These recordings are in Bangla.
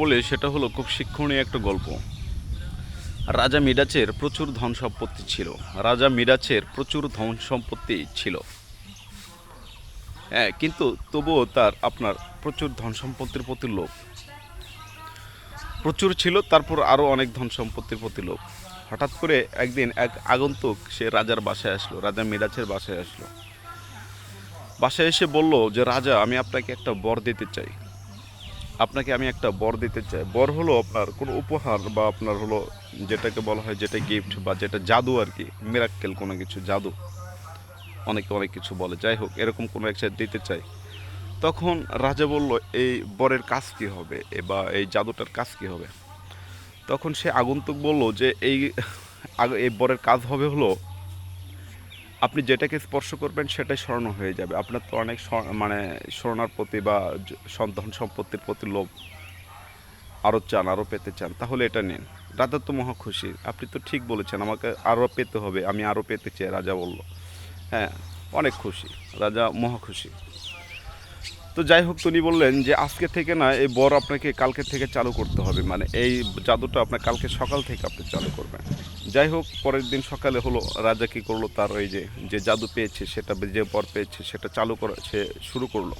বলে সেটা হলো খুব শিক্ষণীয় একটা গল্প। রাজা মিডাচের প্রচুর ধন সম্পত্তি ছিল। রাজা মিডাচের প্রচুর ধন সম্পত্তি ছিল। হ্যাঁ কিন্তু তবুও তার আপনার প্রচুর ধন সম্পত্তির প্রতি লোভ। প্রচুর ছিল, তারপর আরও অনেক ধন সম্পত্তির প্রতি লোভ। হঠাৎ করে একদিন এক আগন্তুক সে রাজার বাসায় আসলো, রাজা মিরাজের বাসায় আসলো। বাসায় এসে বলল যে, রাজা, আমি আপনাকে একটা বর দিতে চাই। আপনাকে আমি একটা বর দিতে চাই। বর হলো আপনার কোনো উপহার বা আপনার হলো যেটাকে বলা হয় যেটা গিফট বা যেটা জাদু আর কি মিরাক্কেল কোনো কিছু জাদু। অনেকে অনেক কিছু বলে। যাই হোক, এরকম কোনো একটা দিতে চাই। তখন রাজা বলল, এই বরের কাজ কী হবে? বা এই জাদুটার কাজ কী হবে? তখন সে আগন্তুক বলল যে, এই এই বরের কাজ হবে হলো আপনি যেটাকে স্পর্শ করবেন সেটাই স্মরণ হয়ে যাবে। আপনার তো অনেক মানে স্মরণার প্রতি বা সন্তান সম্পত্তির প্রতি লোভ আরও চান আরও পেতে চান, তাহলে এটা নিন। রাজা তো মহা খুশি। আপনি তো ঠিক বলেছেন, আমাকে আরও পেতে হবে, আমি আরও পেতে চাই, রাজা বলল। হ্যাঁ অনেক খুশি। রাজা মহা খুশি। তো যাই হোক তিনি বললেন যে আজকে থেকে না এই বর আপনাকে কালকে থেকে চালু করতে হবে। মানে এই জাদুটা আপনার কালকে সকাল থেকে আপনি চালু করবেন। যাই হোক, পরের দিন সকালে হলো, রাজা কী করল? তার ওই যে যে জাদু পেয়েছে, সেটা যে বর পেয়েছে, সেটা চালু করা, সে শুরু করল।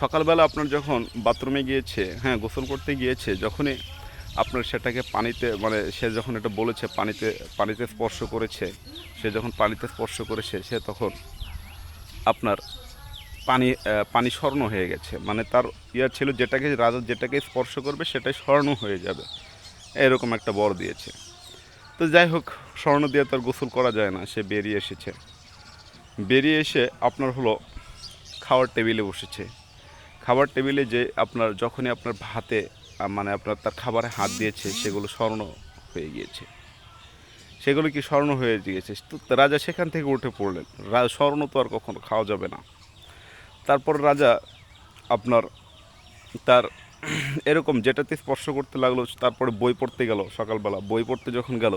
সকালবেলা আপনার যখন বাথরুমে গিয়েছে হ্যাঁ গোসল করতে গিয়েছে, যখনই আপনার সেটাকে পানিতে মানে সে যখন এটা বলেছে, পানিতে পানিতে স্পর্শ করেছে, সে যখন পানিতে স্পর্শ করেছে, সে তখন আপনার পানি পানি স্বর্ণ হয়ে গেছে। মানে তার ইয়া ছিল যেটাকে, রাজা যেটাকে স্পর্শ করবে সেটাই স্বর্ণ হয়ে যাবে। এরকম একটা বর দিয়েছে। তো যাই হোক, স্বর্ণ দিয়ে তার গোসল করা যায় না, সে বেরিয়ে এসেছে। বেরিয়ে এসে আপনার হলো খাওয়ার টেবিলে বসেছে। খাবার টেবিলে যে আপনার, যখনই আপনার ভাতে মানে আপনার তার খাবারে হাত দিয়েছে, সেগুলো স্বর্ণ হয়ে গিয়েছে। সেগুলো কি স্বর্ণ হয়ে গিয়েছে? তো রাজা সেখান থেকে উঠে পড়লেন। স্বর্ণ তো আর কখনো খাওয়া যাবে না। তারপর রাজা আপনার তার এরকম যেটাতে স্পর্শ করতে লাগল, তারপরে বই পড়তে গেল সকালবেলা। বই পড়তে যখন গেল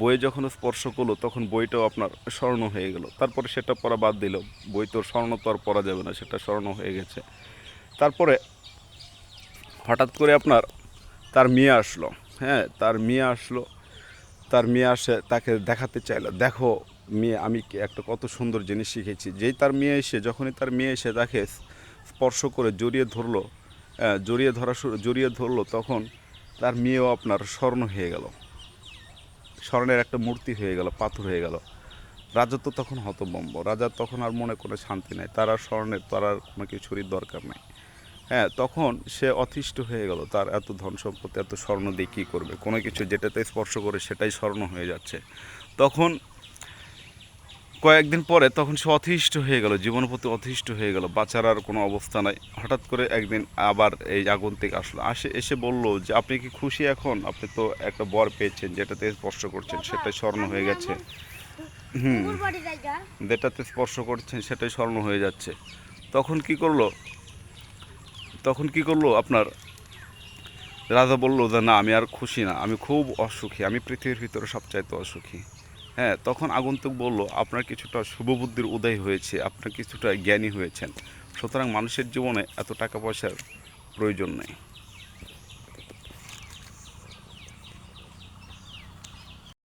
বই যখন স্পর্শ করল, তখন বইটাও আপনার স্বর্ণ হয়ে গেল। তারপরে সেটা পড়া বাদ দিল। বই তো স্বর্ণ তো আর পড়া যাবে না, সেটা স্বর্ণ হয়ে গেছে। তারপরে হঠাৎ করে আপনার তার মেয়ে আসলো। হ্যাঁ তার মেয়ে আসলো। তার মেয়ে আসে, তাকে দেখাতে চাইলো। দেখো মেয়ে, আমি একটা কত সুন্দর জিনিস শিখেছি। যেই তার মেয়ে এসে, যখনই তার মেয়ে এসে তাকে স্পর্শ করে জড়িয়ে ধরলো জড়িয়ে ধরা জড়িয়ে ধরলো, তখন তার মেয়েও আপনার স্বর্ণ হয়ে গেল। স্বর্ণের একটা মূর্তি হয়ে গেল, পাথর হয়ে গেল। রাজা তো তখন হতবম্ব রাজার তখন আর মনে কোনো শান্তি নাই। তার আর স্বর্ণের, তার আর কোনো কিছুরই দরকার নেই। হ্যাঁ তখন সে অতিষ্ঠ হয়ে গেল। তার এত ধন সম্পত্তি, এত স্বর্ণ দিয়ে কী করবে? কোনো কিছু যেটাতে স্পর্শ করে সেটাই স্বর্ণ হয়ে যাচ্ছে। তখন কয়েকদিন পরে তখন সে অতিষ্ঠ হয়ে গেল, জীবনের প্রতি অতিষ্ঠ হয়ে গেল, বাঁচার আর কোনো অবস্থা নাই। হঠাৎ করে একদিন আবার এই আগন্তিক আসলো। আসে, এসে বলল যে, আপনি কি খুশি এখন? আপনি তো একটা বর পেয়েছেন যেটাতে স্পর্শ করছেন সেটাই স্বর্ণ হয়ে গেছে। হুম, যেটাতে স্পর্শ করছেন, সেটাই স্বর্ণ হয়ে যাচ্ছে। তখন কি করল? তখন কি করল আপনার? রাজা বলল যে, না, আমি আর খুশি না। আমি খুব অসুখী। আমি পৃথিবীর ভিতরে সবচাইতে অসুখী। হ্যাঁ তখন আগন্তুক বলল, আপনার কিছুটা শুভবুদ্ধির উদয় হয়েছে, আপনার কিছুটা জ্ঞানী হয়েছেন। সুতরাং মানুষের জীবনে এত টাকা পয়সার প্রয়োজন নেই।